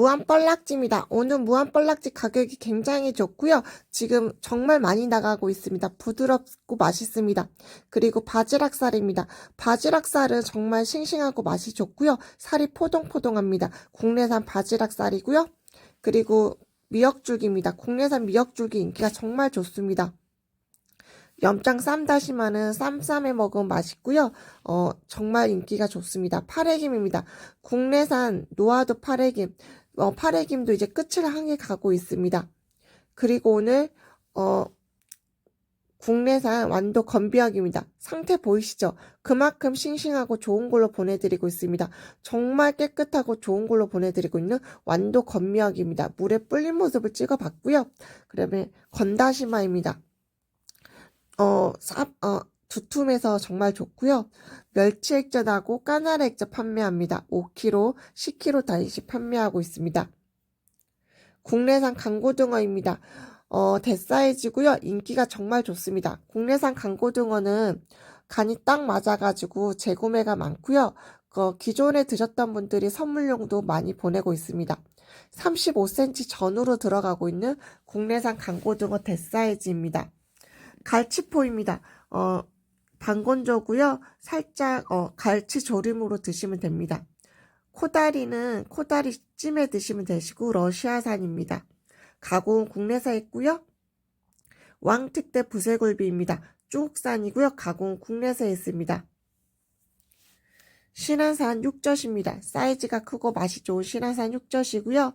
무한뻘락지입니다. 오늘 무한뻘락지 가격이 굉장히 좋고요. 지금 정말 많이 나가고 있습니다. 부드럽고 맛있습니다. 그리고 바지락살입니다. 바지락살은 정말 싱싱하고 맛이 좋고요. 살이 포동포동합니다. 국내산 바지락살이고요. 그리고 미역줄기입니다. 국내산 미역줄기 인기가 정말 좋습니다. 염장 쌈 다시마는 쌈쌈에 먹으면 맛있고요. 어, 정말 인기가 좋습니다. 파래김입니다. 국내산 노아도 파래김, 어, 파래김도 이제 끝을 향해 가고 있습니다. 그리고 오늘 어, 국내산 완도 건비약입니다. 상태 보이시죠? 그만큼 싱싱하고 좋은 걸로 보내드리고 있습니다. 정말 깨끗하고 좋은 걸로 보내드리고 있는 완도 건미약입니다. 물에 불린 모습을 찍어봤고요. 그다음에 건다시마입니다. 어, 쌉, 어, 두툼해서 정말 좋고요. 멸치 액젓하고 까나리 액젓 판매합니다. 5kg, 10kg 단위씩 판매하고 있습니다. 국내산 강고등어입니다. 어, 대사이즈고요. 인기가 정말 좋습니다. 국내산 강고등어는 간이 딱 맞아가지고 재구매가 많고요. 그 기존에 드셨던 분들이 선물용도 많이 보내고 있습니다. 35cm 전후로 들어가고 있는 국내산 강고등어 대사이즈입니다. 갈치포입니다. 어, 방건조고요. 살짝 어, 갈치 조림으로 드시면 됩니다. 코다리는 코다리 찜에 드시면 되시고 러시아산입니다. 가공은 국내산 있고요. 왕특대 부세굴비입니다. 중국산이고요. 가공은 국내산에 있습니다. 신안산 육젓입니다. 사이즈가 크고 맛이 좋은 신안산 육젓이고요.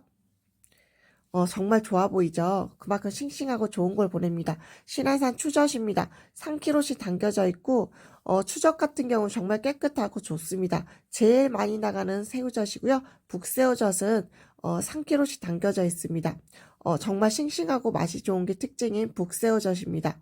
어, 정말 좋아 보이죠? 그만큼 싱싱하고 좋은 걸 보냅니다. 신안산 추젓입니다. 3kg씩 담겨져 있고, 어, 추젓 같은 경우는 정말 깨끗하고 좋습니다. 제일 많이 나가는 새우젓이고요. 북새우젓은 어, 3kg씩 담겨져 있습니다. 어, 정말 싱싱하고 맛이 좋은 게 특징인 북새우젓입니다.